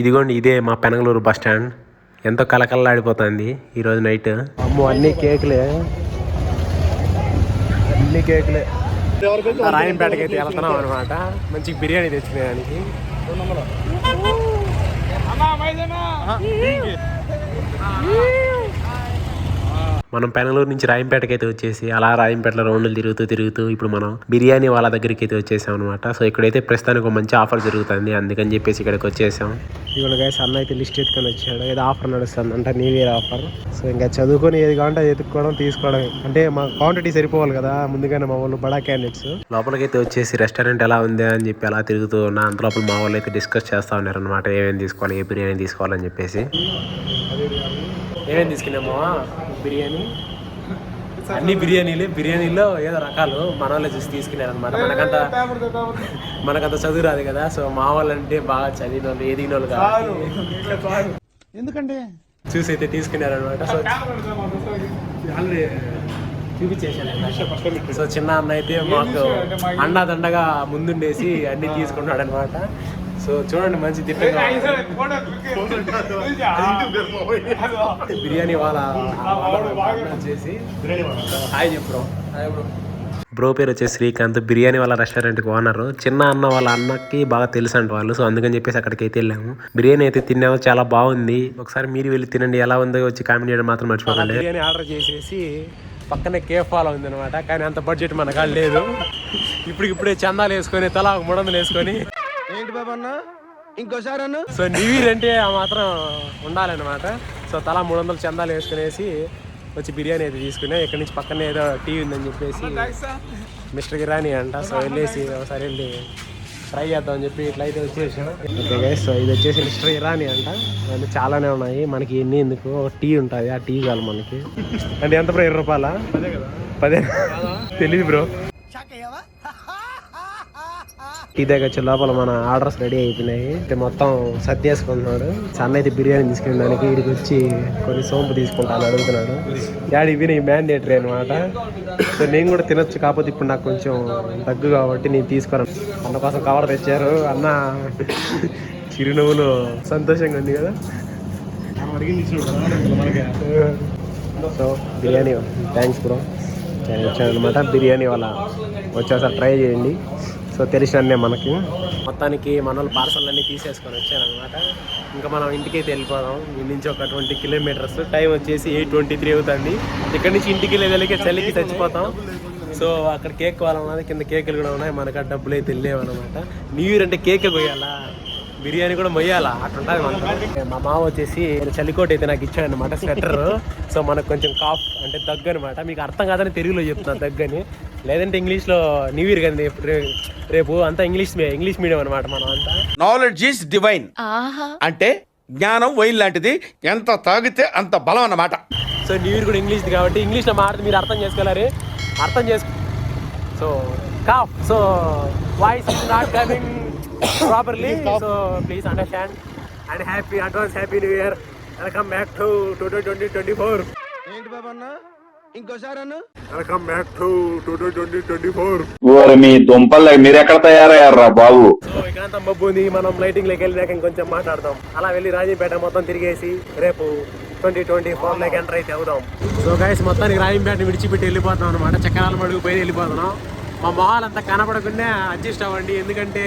ఇదిగోండి ఇదే మా పెనంగళూరు బస్ స్టాండ్. ఎంతో కలకల్లాడిపోతుంది ఈరోజు నైట్. అమ్మో అన్ని కేకులే. అన్ని కేకులే. రాయంపేటకి అయితే వెళ్తున్నాం అనమాట మంచి బిర్యానీ తెచ్చుకునేదానికి. మనం పెనలూరు నుంచి రాయంపేటకి అయితే వచ్చేసి అలా రాయంపేటలో రౌండ్లు తిరుగుతూ తిరుగుతూ ఇప్పుడు మనం బిర్యానీ వాళ్ళ దగ్గరికి అయితే వచ్చేసాం అనమాట సో ఇక్కడైతే ప్రస్తుతానికి ఒక మంచి ఆఫర్ జరుగుతుంది. అందుకని చెప్పేసి ఇక్కడికి వచ్చేసాం. ఇవాళ గైస్ అన్న అయితే లిస్ట్ ఎత్తుకొని వచ్చాడు. ఏదో ఆఫర్ నడుస్తుంది అంటే న్యూ ఇయర్ ఆఫర్ సో ఇంకా చదువుకొని ఏది కావాలంటే అది ఎత్తుకోవడం తీసుకోవడం అంటే మా క్వాంటిటీ సరిపోవాలి కదా ముందుగానే మా వాళ్ళు బడా క్యాండిడేట్స్ లోపలికైతే వచ్చేసి రెస్టారెంట్ ఎలా ఉంది అని చెప్పి అలా తిరుగుతూ ఉన్నా అంత లోపల మా వాళ్ళు అయితే డిస్కస్ చేస్తా ఉన్నారు అనమాట ఏమేమి తీసుకోవాలి ఏ బిర్యానీ తీసుకోవాలని చెప్పేసి. ఏమేమి తీసుకున్నామో బిర్యానీ. అన్ని బిర్యానీలు. బిర్యానీలో ఏదో రకాలు మన వాళ్ళే చూసి తీసుకున్నారు అనమాట మనకంత మనకంత చదువు రాదు కదా సో మా వాళ్ళు అంటే బాగా చదివిన వాళ్ళు ఎదిగిన వాళ్ళు కాబట్టి ఎందుకంటే చూసి అయితే తీసుకున్నారు అనమాట సో చూపించేసాను సో చిన్న అన్న అయితే మాకు అండాదండగా ముందుండేసి అన్ని తీసుకున్నాడు అనమాట సో చూడండి మంచి దిట్టంగా బిర్యానీ వాళ్ళ వచ్చేసి హాయ్ చెప్పు బ్రో. పేరు వచ్చేసి శ్రీకాంత్. బిర్యానీ వాళ్ళ రెస్టారెంట్కి ఓనర్. చిన్న అన్న వాళ్ళ అన్నకి బాగా తెలుసు అంట వాళ్ళు. సో అందుకని చెప్పేసి అక్కడికి అయితే వెళ్ళాము. బిర్యానీ అయితే తిన్నాము. చాలా బాగుంది. ఒకసారి మీరు వెళ్ళి తినండి. ఎలా ఉందో వచ్చి కామెంట్ చేయడం మాత్రం మర్చిపోకండి. బిర్యానీ ఆర్డర్ చేసేసి పక్కనే కేఫ్ ఫాలో ఉంది అనమాట కానీ అంత బడ్జెట్ మన కాడ లేదు. ఇప్పుడు ఇప్పుడే చందాలు వేసుకొని తలా ఒక మూడు వందలు వేసుకొని ఏంటి బాబా అన్న? ఇంకోసారి అన్న? సో న్యూ ఇయర్ అంటే ఆ మాత్రం ఉండాలన్నమాట. సో తలా మూడు వందలు చందాలు వేసుకునేసి వచ్చి బిర్యానీ అయితే తీసుకునే ఇక్కడ నుంచి పక్కనే ఏదో టీ ఉందని చెప్పేసి మిస్టర్ గిరానీ అంట. సో వెళ్ళేసి ఒకసారి వెళ్ళి ట్రై చేద్దాం అని చెప్పి ఇట్లా అయితే వచ్చేసాం. ఓకే గైస్ సో ఇది వచ్చేసి మిస్టర్ ఇరానీ అంట. అంటే చాలానే ఉన్నాయి. మనకి ఎన్ని ఎందుకు? టీ ఉంటుంది. ఆ టీ కావాలి మనకి. అంటే ఎంత బ్రో? ఇరవై రూపాయల? పదే తెలియదు బ్రో. టీ దగ్గర లోపల మన ఆర్డర్స్ రెడీ అయిపోయినాయి. అంటే మొత్తం సర్దేసుకుంటున్నాడు సన్న అయితే బిర్యానీ తీసుకెళ్ళడానికి వీడికి వచ్చి కొన్ని సోంపు తీసుకుంటాను అడుగుతున్నాడు. డాడీ ఇవి నీ మ్యాండేటరీ అనమాట సో నేను కూడా తినొచ్చు కాకపోతే ఇప్పుడు నాకు కొంచెం దగ్గు కాబట్టి నేను తీసుకున్నాను అన్న కోసం కవర్ తెచ్చారు. అన్న చిరునవ్వులు సంతోషంగా ఉంది కదా? సో బిర్యానీ థ్యాంక్స్ బ్రో నేను వచ్చాను అనమాట బిర్యానీ వాళ్ళ వచ్చేసారి ట్రై చేయండి. సో తెలిసినన్నే మనకి. మొత్తానికి మన వాళ్ళు పార్సల్ అన్నీ తీసేసుకొని వచ్చాను అనమాట ఇంకా మనం ఇంటికైతే వెళ్ళిపోదాం. ఇంటి నుంచి ఒక ట్వంటీ కిలోమీటర్స్. టైం వచ్చేసి ఎయిట్ ట్వంటీ త్రీ అవుతుంది. ఇక్కడ నుంచి ఇంటికి వెళ్ళేదానికి చలికి చచ్చిపోతాం. సో అక్కడ కేక్ కావాలన్నది కింద కేకులు కూడా ఉన్నాయి. మనకు ఆ డబ్బులు అయితే వెళ్ళేవన్నమాట న్యూ ఇయర్ అంటే కేక్ కొయ్యాలా? బిర్యానీ కూడా మొయ్యాలా? అట్లుంటుంది మనకు. మా మామ వచ్చేసి చలికోట అయితే నాకు ఇచ్చాడు అనమాట స్వెటర్ సో మనకు కొంచెం కాఫ్ అంటే దగ్గు అనమాట మీకు అర్థం కాదని తెలుగులో చెప్తున్నా దగ్గని. లేదంటే ఇంగ్లీష్లో న్యూ ఇయర్ కానీ రేపు అంతా ఇంగ్లీష్ ఇంగ్లీష్ మీడియం అనమాట మనం అంతా. నాలెడ్జ్ ఈస్ డివైన్ అంటే జ్ఞానం వైన్ లాంటిది ఎంత తాగితే అంత బలం అన్నమాట. సో న్యూ ఇయర్ కూడా ఇంగ్లీష్ కాబట్టి ఇంగ్లీష్లో మాట్లాడి మీరు అర్థం చేసుకోలేరు అర్థం చేసుకో so cough so voice is not coming properly so please understand and happy advance happy new year welcome back to to twenty twenty four ఏంటి బాబా అన్న? ఇంకోసారి అన్న. Welcome back to to twenty twenty four ఓరి మీ దుంపలు మీరు ఎక్కడ తయారయ్యారా బాబు? సో ఇక్కడంతా మబ్బు ఉంది మనం లైటింగ్ లెక్క వెళ్ళినాక ఇంకొంచెం మాట్లాడదాం. అలా వెళ్ళి రాజీపేట మొత్తం తిరిగేసి రేపు ట్వంటీ ట్వంటీ ఫోర్ లెక్క ఎంటర్ అయితే అవుదాం. సో గైస్ మొత్తానికి రాజంపేట విడిచిపెట్టి వెళ్ళిపోతాం అనమాట చక్రాల మడుగు పోయి వెళ్ళిపోతున్నాం. మా మొహాలు అంతా కనపడకుండా అడ్జస్ట్ అవ్వండి. ఎందుకంటే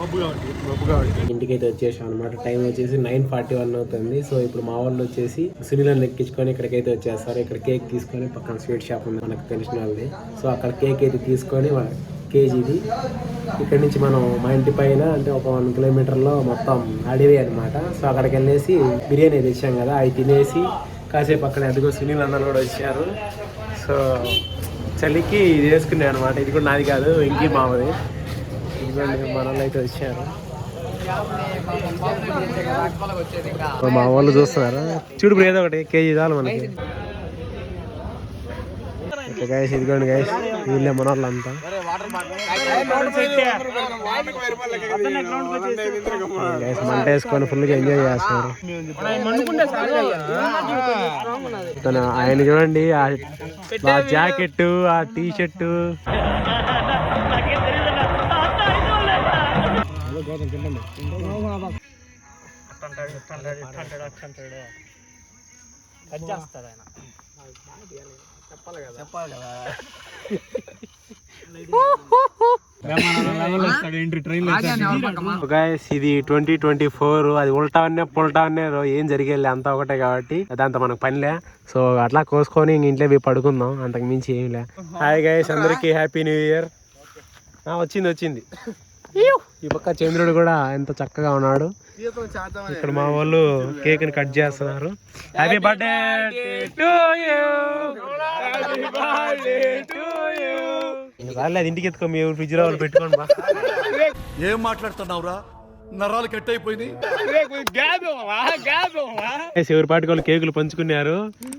ఇంటికైతే ఇంటికి అయితే వచ్చేసాం అనమాట టైం వచ్చేసి నైన్ ఫార్టీ వన్ అవుతుంది. సో ఇప్పుడు మా వాళ్ళు వచ్చేసి సునీలను ఎక్కించుకొని ఇక్కడికైతే వచ్చేస్తారు. ఇక్కడ కేక్ తీసుకొని పక్కన స్వీట్ షాప్ ఉంది మనకు తెలిసిన వాళ్ళది. సో అక్కడ కేక్ అయితే తీసుకొని కేజీది. ఇక్కడ నుంచి మనం మా ఇంటి పైన అంటే ఒక వన్ కిలోమీటర్లో మొత్తం అడవి అనమాట సో అక్కడికి వెళ్ళేసి బిర్యానీ తెచ్చాం కదా అవి తినేసి కాసేపు అక్కడ అదిగో సునీల్ అన్నలు కూడా వచ్చారు. సో చలికి ఇది వేసుకున్నాయి అనమాట ఇది కూడా నాది కాదు ఇంకీ మామది. ఇదిగోండి మన వాళ్ళు అయితే వచ్చారు. మా వాళ్ళు చూస్తున్నారు? చూడు ఇప్పుడు ఏదో ఒకటి కేజీ చాలు మనకి. గైస్ ఇదిగోండి గైస్ వీళ్ళే మన వాళ్ళంతా గైస్ మంట వేసుకొని ఫుల్గా ఎంజాయ్ చేస్తారు తన ఆయన చూడండి ఆ ఆ జాకెట్ ఆ టీ షర్ట్ కట్ చేస్తాడు ఆయన చెప్పాలి కదా గైస్ ఇది ట్వంటీ ట్వంటీ ఫోర్ అది ఉల్టా అనే పుల్టా అనే ఏం జరిగేది అంతా ఒకటే కాబట్టి అదంతా మనకు పనిలే. సో అట్లా కోసుకొని ఇంట్లో పోయి పడుకుందాం అంతకు మించి ఏం లే. హాయ్ గైస్ అందరికి హ్యాపీ న్యూ ఇయర్ వచ్చింది వచ్చింది. ఈ పక్క చంద్రుడు కూడా ఎంత చక్కగా ఉన్నాడు. ఇక్కడ మా వాళ్ళు కేక్ని కట్ చేస్తున్నారు. Happy birthday to you happy birthday to you రాలేదు ఇంటికి ఎత్తుకో మీ ఫ్రిడ్జ్లో పెట్టుకోండి బా. ఏం మాట్లాడుతున్నావురా? నరాలు కట్ అయిపోయినాయి ఎవరి పాటికి వాళ్ళు కేకులు పంచుకున్నారు.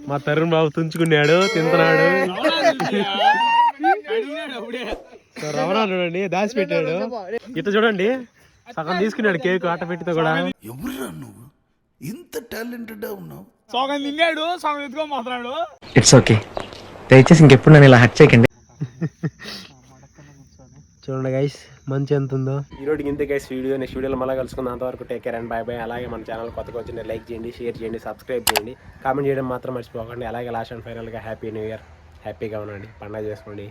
మా తరుణ్ బాబు తుంచుకున్నాడు తింటున్నాడు. సో రమణ చూడండి దాచిపెట్టాడు. ఇట చూడండి. సగం తీసుకున్నాడు కేక్ ఆట పెట్టితో కూడా. ఎవరురా నువ్వు? ఇంత టాలెంటెడ్ ఉన్నావు? సగం తిన్నాడు సగం ఎత్తుకొని పోతున్నాడు. ఇట్స్ ఓకే దయచేసి ఇంకెప్పుడు నన్ను ఇలా హట్ చేయకండి. చూడండి గైస్ మంచి ఎంత ఉందో. ఈ రోజుకి ఇంతే గైస్ వీడియో నెక్స్ట్ వీడియోలో మళ్ళీ కలుసుకుందాం. అంతవరకు take care and bye bye అలాగే మన ఛానల్ కొత్తగా వచ్చిన లైక్ చేయండి షేర్ చేయండి సబ్స్క్రైబ్ చేయండి. కామెంట్ చేయడం మాత్రం మర్చిపోకండి. అలాగే లాస్ట్ అండ్ ఫైనల్గా హ్యాపీ న్యూ ఇయర్ హ్యాపీగా ఉండండి. పండగ చేసుకోండి.